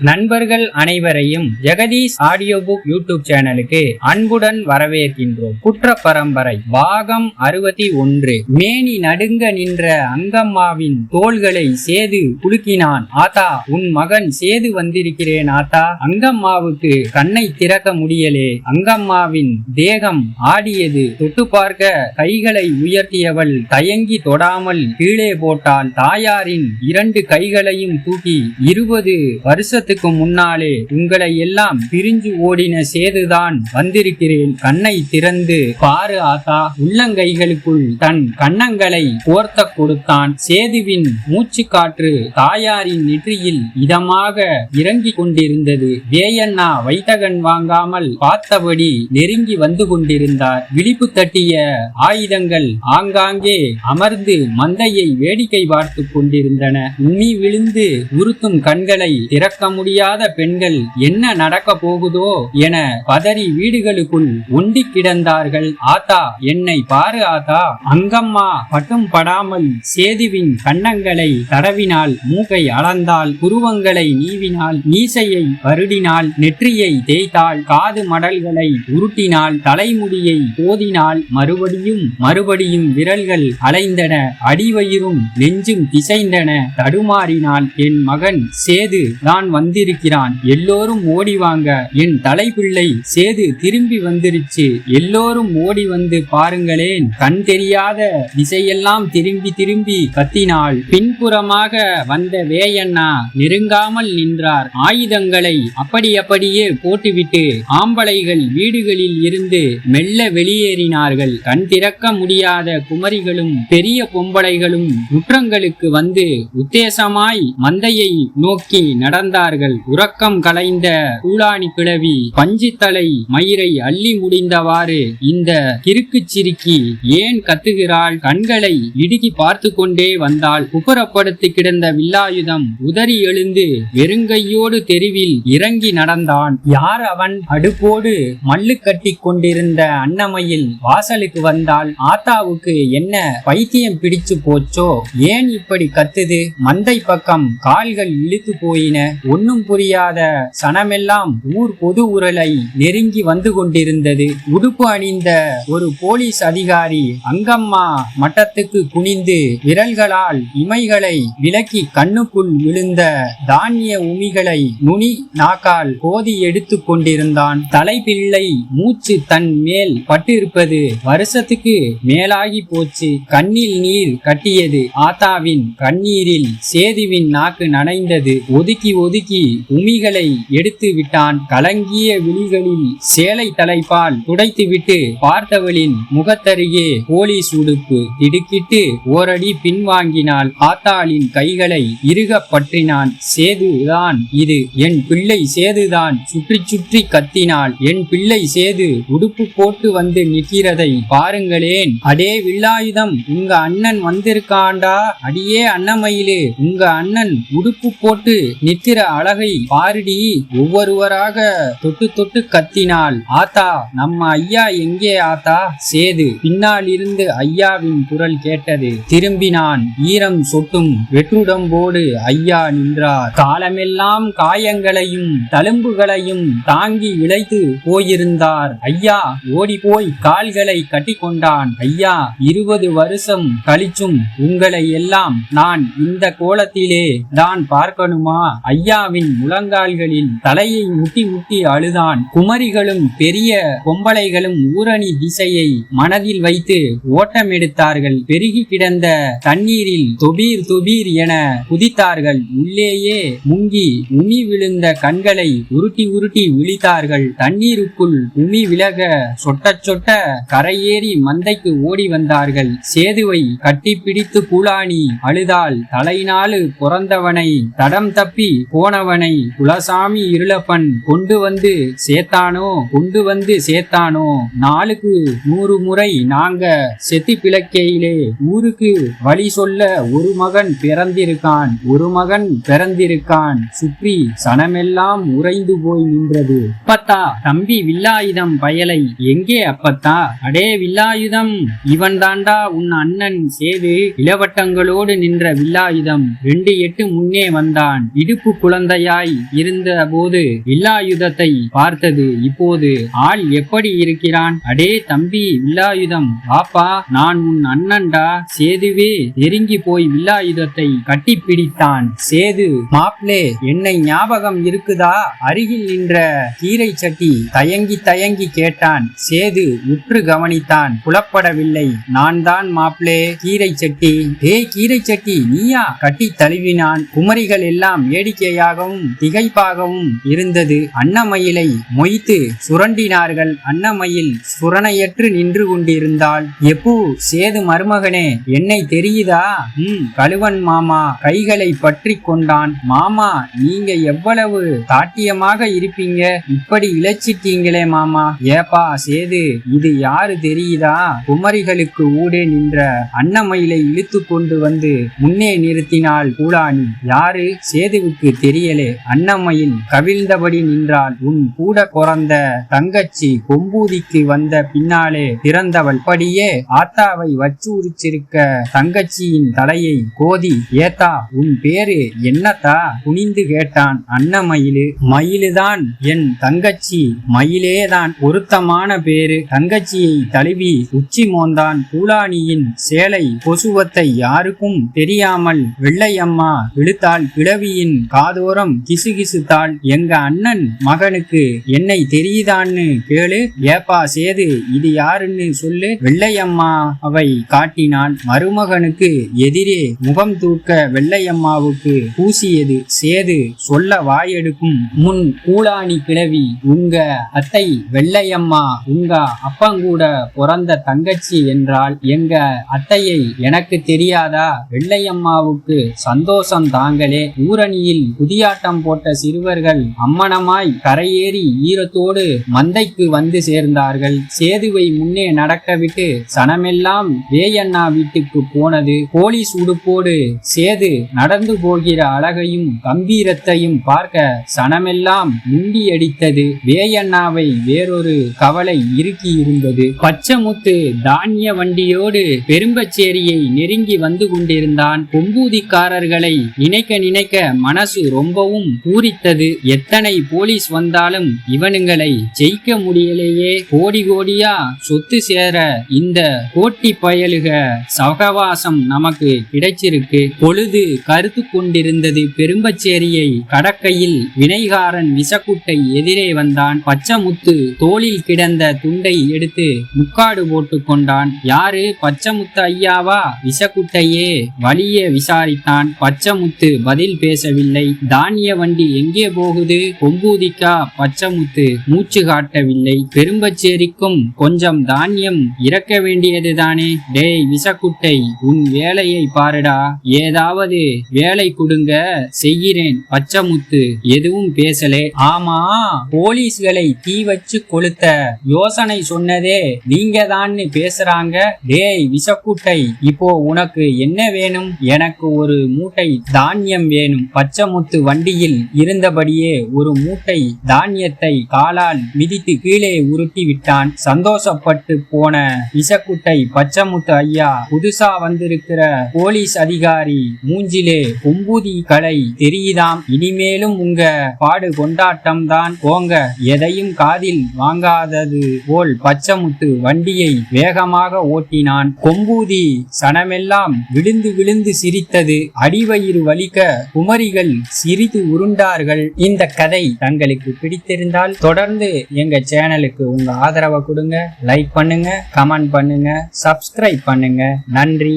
நண்பர்கள் அனைவரையும் Jagadish audio book YouTube சேனலுக்கு அன்புடன் வரவேற்கின்றோம். குற்ற பரம்பரை பாகம் அறுபத்தி ஒன்று. மேனி நடுங்க நின்ற அங்கம்மாவின் தோள்களை சேது குலுக்கினான். ஆத்தா உன் மகன் சேது வந்திருக்கிறேன் ஆத்தா. அங்கம்மாவுக்கு கண்ணை திறக்க முடியலே. அங்கம்மாவின் தேகம் ஆடியது தொட்டு பார்க்க கைகளை உயர்த்தியவள் தயங்கி தொடாமல் கீழே போட்டால் தாயாரின் இரண்டு கைகளையும் தூக்கி இருபது வருஷத்து வருஷத்துக்கு முன்னாலே உங்களை எல்லாம் பிரிஞ்சு ஓடின சேதுதான் வந்திருக்கிறேன். கண்ணை திறந்து பாரு ஆத்தா உள்ளங்கைகளுக்குள் தன் கன்னங்களை கோர்த்த கொடுத்தான். சேதுவின் மூச்சு காற்று தாயாரின் நெற்றியில் இதமாக இறங்கிக் கொண்டிருந்தது. வேயண்ணா வைத்தகன் வாங்காமல் பார்த்தபடி நெருங்கி வந்து கொண்டிருந்தார். விழிப்பு தட்டிய ஆயுதங்கள் ஆங்காங்கே அமர்ந்து மந்தையை வேடிக்கை பார்த்து கொண்டிருந்தன. உம்மி விழுந்து உறுத்தும் கண்களை திறக்க முடியாத பெண்கள் என்ன நடக்க போகுதோ என பதறி வீடுகளுக்குள் ஒண்டி கிடந்தார்கள். ஆத்தா என்னை பாரு ஆத்தா. அங்கம்மா பட்டும் படாமல் சேதுவின் கன்னங்களை தடவினால் மூக்கை அளந்தால் புருவங்களை நீவினால் மீசையை வருடினால் நெற்றியை தேய்த்தாள். காது மடல்களை உருட்டினால் தலைமுடியை போதினால் மறுபடியும் மறுபடியும் விரல்கள் அலைந்தன. அடிவயிறும் நெஞ்சும் திசைந்தன. தடுமாறினால் என் மகன் சேது தான் வந்திருக்கிறான். எல்லோரும் ஓடி வாங்க என் தலைப்பிள்ளை சேது திரும்பி வந்துருச்சு. எல்லோரும் ஓடி வந்து பாருங்களேன். கண் தெரியாத திசையெல்லாம் திரும்பி திரும்பி கத்தினாள். பின்புறமாக வந்த வேயண்ணா நெருங்காமல் நின்றார். ஆயுதங்களை அப்படி அப்படியே போட்டுவிட்டு ஆம்பளைகள் வீடுகளில் இருந்து மெல்ல வெளியேறினார்கள். கண் திறக்க முடியாத குமரிகளும் பெரிய பொம்பளைகளும் முற்றங்களுக்கு வந்து உத்தேசமாய் மந்தையை நோக்கி நடந்தார் நடந்தார்கள் உறக்கம் கலைந்த கூழாணி கிழவி பஞ்சித்தலை மயிரை அள்ளி முடிந்தவாறு இந்த கிறுக்கு சிரிக்கி ஏன் கத்துகிறாள்? கண்களை இடுக்கி பார்த்து கொண்டே வந்தாள். குப்புறப்படுத்தி கிடந்த வில்லாயுதம் உதறி எழுந்து வெறுங்கையோடு தெருவில் இறங்கி நடந்தான். யார் அவன்? அடுப்போடு மல்லு கட்டி கொண்டிருந்த அன்னமையில் வாசலுக்கு வந்தால் ஆத்தாவுக்கு என்ன பைத்தியம் பிடிச்சு போச்சோ? ஏன் இப்படி கத்துது? மந்தை பக்கம் கால்கள் இழுத்து போயின. ஒன்னும் புரியாத சனமெல்லாம் ஊர் பொது உரலை நெருங்கி வந்து கொண்டிருந்தது. உடுப்பு அணிந்த ஒரு போலீஸ் அதிகாரி அங்கம்மா மட்டத்துக்கு குனிந்து விரல்களால் இமைகளை விலக்கி கண்ணுக்குள் விழுந்த தானிய உமிகளை நுனி நாக்கால் கோதி எடுத்து கொண்டிருந்தான். தலைப்பிள்ளை மூச்சு தன் மேல் பட்டிருப்பது வருஷத்துக்கு மேலாகி போச்சு. கண்ணில் நீர் கட்டியது ஆத்தாவின் கண்ணீரில் சேதுவின் நாக்கு நனைந்தது. ஒதுக்கி ஒதுக்கி உமிகளை எடுத்து விட்டான். கலங்கிய விழிகளில் சேலை தலைப்பால் துடைத்துவிட்டு பார்த்தவளின் முகத்தருகே போலீஸ் உடுப்பு திடுக்கிட்டு ஓரடி பின்வாங்கினாள். ஆத்தாளின் கைகளை இறுக பற்றினான். சேதுதான் இது. என் பிள்ளை சேதுதான். சுற்றி சுற்றி கத்தினாள். என் பிள்ளை சேது உடுப்பு போட்டு வந்து நிற்கிறதை பாருங்களேன். அடே வில்லாயுதம் உங்க அண்ணன் வந்திருக்காண்டா? அடியே அன்னமயிலே உங்க அண்ணன் உடுப்பு போட்டு நிற்கிற அழகை பாருடி ஒவ்வொருவராக தொட்டு தொட்டு கத்தினாள். ஆத்தா நம்ம ஐயா எங்கே ஆத்தா? சேது பின்னால் இருந்து ஐயாவின் குரல் கேட்டது. திரும்பினான் ஈரம் சொட்டும் வெற்றுடம்போடு ஐயா நின்றார். காலமெல்லாம் காயங்களையும் தழும்புகளையும் தாங்கி இழைத்து போயிருந்தார். ஐயா ஓடி போய் கால்களை கட்டி கொண்டான் ஐயா இருபது வருஷம் கழிச்சும் உங்களை எல்லாம் நான் இந்த கோலத்திலே தான் பார்க்கணுமா? ஐயா ராதாவின் முழங்கால்களில் தலையை முட்டி முட்டி அழுதான். குமரிகளும் பெரிய பொம்பளைகளும் ஊரணி திசையை மனதில் வைத்து ஓட்டம் எடுத்தார்கள் பெருகி கிடந்த தண்ணீரில் தொபீர் தொபீர் என குதித்தார்கள். உள்ளேயே முங்கி உமி விழுந்த கண்களை உருட்டி உருட்டி விழித்தார்கள். தண்ணீருக்குள் உமி விலக சொட்ட சொட்ட கரையேறி மந்தைக்கு ஓடி வந்தார்கள். சேதுவை கட்டிப்பிடித்து கூலாணி அழுதால் தலைநாளு பிறந்தவனை தடம் தப்பி போன போனவனை குலசாமி இருளப்பன் கொண்டு வந்து சேர்த்தானோ கொண்டு வந்து சேத்தானோ நாளுக்கு நூறு முறை நாங்க செத்தி பிளக்கையிலே ஊருக்கு வழி சொல்ல ஒரு மகன் பிறந்திருக்கான் ஒரு மகன் பிறந்திருக்கான். சுற்றி சனமெல்லாம் உறைந்து போய் நின்றது. அப்பத்தா தம்பி வில்லாயுதம் பயலை எங்கே அப்பத்தா? அடே வில்லாயுதம் இவன் தாண்டா உன் அண்ணன் சேது இளவட்டங்களோடு நின்ற வில்லாயுதம். ரெண்டு எட்டு முன்னே வந்தான் இடுப்பு குழந்தை குழந்தையாய் இருந்த போது வில்லாயுதத்தை பார்த்தது. இப்போது ஆள் எப்படி இருக்கிறான்? அடே தம்பி வில்லாயுதம். பாப்பா நான் உன் அண்ணன்டா. சேதுவே நெருங்கி போய் வில்லாயுதத்தை கட்டிப்பிடித்தான். சேது மாப்ளே என்னை ஞாபகம் இருக்குதா? அருகில் நின்ற கீரை சட்டி தயங்கி தயங்கி கேட்டான். சேது உற்று கவனித்தான். புலப்படவில்லை. நான் தான் மாப்ளே கீரை சட்டி ஏய் கீரை சட்டி நீயா? கட்டி தழுவினான். குமரிகள் எல்லாம் வேடிக்கையா வேடிக்கையாகவும் திகைப்பாகவும் இருந்தது. அன்னமயிலை மொய்த்து சுரண்டினார்கள். அன்னமயில் சுரணையற்று நின்று கொண்டிருந்தாள். எப்பூ சேது மருமகனே என்னை தெரியுதா? ம் கழுவன் மாமா கைகளை பற்றி கொண்டான். மாமா நீங்க எவ்வளவு தாட்டியமாக இருப்பீங்க? இப்படி இழைச்சிட்டீங்களே மாமா. ஏப்பா சேது இது யாரு தெரியுதா? குமரிகளுக்கு ஊடே நின்ற அன்னமயிலை இழுத்து கொண்டு வந்து முன்னே நிறுத்தினாள். கூடாணி யாரு? சேதுவுக்கு அடியலே. அன்னமயில் கவிழ்ந்தபடி நின்றாள். உன் கூட பிறந்த தங்கச்சி கொம்பூதிக்கு வந்த பின்னாலே பிறந்தவள். படியே ஆத்தாவை வச்சு உரிச்சிருக்க தங்கச்சியின் தலையை கோதி ஏத்தா உன் பேரு என்னத்தா? குனிந்து கேட்டான் அன்னமயிலு மயிலுதான் என் தங்கச்சி. மயிலேதான். பொருத்தமான பேரு. தங்கச்சியை தழுவி உச்சி மோந்தான். பூலானியின் சேலை கொசுவத்தை யாருக்கும் தெரியாமல் வெள்ளையம்மா இழுத்தாள். கிழவியின் காதோரம் கிசுகிசுத்தாள். எங்க அண்ணன் மகனுக்கு என்னை தெரியுதான்னு கேளு. ஏப்பா சேது இது யாருன்னு சொல்லு. வெள்ளையம்மா அவை காட்டினான். மருமகனுக்கு எதிரே முகம் தூக்க வெள்ளையம்மாவுக்கு பூசியது. சேது சொல்ல வாயெடுக்கும் முன் கூலாணி கிழவி உங்க அத்தை வெள்ளையம்மா உங்க அப்பங்கூட பிறந்த தங்கச்சி என்றால் எங்க அத்தையை எனக்கு தெரியாதா? வெள்ளையம்மாவுக்கு சந்தோஷம் தாங்களே. ஊரணியில் புதியாட்டம் போட்ட சிறுவர்கள் அம்மனமாய் கரையேறி ஈரத்தோடு மந்தைக்கு வந்து சேர்ந்தார்கள். சேதுவை முன்னே நடக்கவிட்டு சனமெல்லாம் வேயண்ணா வீட்டுக்கு போனது. போலீஸ் உடுப்போடு சேது நடந்து போகிற அழகையும் கம்பீரத்தையும் பார்க்க சனமெல்லாம் முண்டியடித்தது வேயண்ணாவை வேறொரு கவலை இறுக்கி இருந்தது. பச்சமுத்து தானிய வண்டியோடு பெரும்பச்சேரியை நெருங்கி வந்து கொண்டிருந்தான். கொம்பூதிக்காரர்களை நினைக்க நினைக்க மனசு ரொம்ப ரொம்பவும் பூரித்தது. எத்தனை போலீஸ் வந்தாலும் இவனுங்களை ஜெயிக்க முடியலையே. கோடி கோடியா சொத்து சேர இந்த கோட்டி பயலுக சகவாசம் நமக்கு கிடைச்சிருக்கு. பொழுது கருத்து கொண்டிருந்தது பெரும்பச்சேரியை கடக்கையில் வினைகாரன் விசக்குட்டை எதிரே வந்தான். பச்சமுத்து தோளில் கிடந்த துண்டை எடுத்து முக்காடு போட்டு கொண்டான். யாரு? பச்சமுத்து ஐயாவா? விசக்குட்டையே வலிய விசாரித்தான். பச்சமுத்து பதில் பேசவில்லை. தானிய வண்டி எங்கே போகுது? கொம்பூதிக்கா பச்சமுத்து. மூச்சு காட்டவில்லை. பெரும்பச்சேரிக்கும் கொஞ்சம் தானியம் இறக்க வேண்டியதுதானே டேய் விசக்குட்டை உன் வேலையை பாருடா. ஏதாவது வேலை கொடுங்க செய்கிறேன். பச்சமுத்து எதுவும் பேசலே. ஆமா போலீஸ்களை தீ வச்சு கொளுத்த. யோசனை சொன்னதே நீங்க தான்னு பேசுறாங்க. டேய் விசக்குட்டை இப்போ உனக்கு என்ன வேணும்? எனக்கு ஒரு மூட்டை தானியம் வேணும். பச்சமுத்து வண்டியில் இருந்தபடியே ஒரு மூட்டை தானியத்தை காலால் மிதித்து கீழே உருட்டி விட்டான். சந்தோஷப்பட்டு போன விசக்குட்டை பச்சமுத்து ஐயா புதுசா வந்திருக்கிற போலீஸ் அதிகாரி மூஞ்சிலே கொம்பூதி கலை தெரியுதாம். இனிமேலும் உங்க பாடு கொண்டாட்டம் தான் போங்க எதையும் காதில் வாங்காதது போல் பச்சமுத்து வண்டியை வேகமாக ஓட்டினான். கொம்பூதி சனமெல்லாம் விழுந்து விழுந்து சிரித்தது. அடிவயிறு வலிக்க குமரிகள் சிரித்து உருண்டார்கள். இந்த கதை தங்களுக்கு பிடித்திருந்தால் தொடர்ந்து எங்க சேனலுக்கு உங்க ஆதரவை கொடுங்க லைக் பண்ணுங்க கமெண்ட் பண்ணுங்க சப்ஸ்கிரைப் பண்ணுங்க. நன்றி.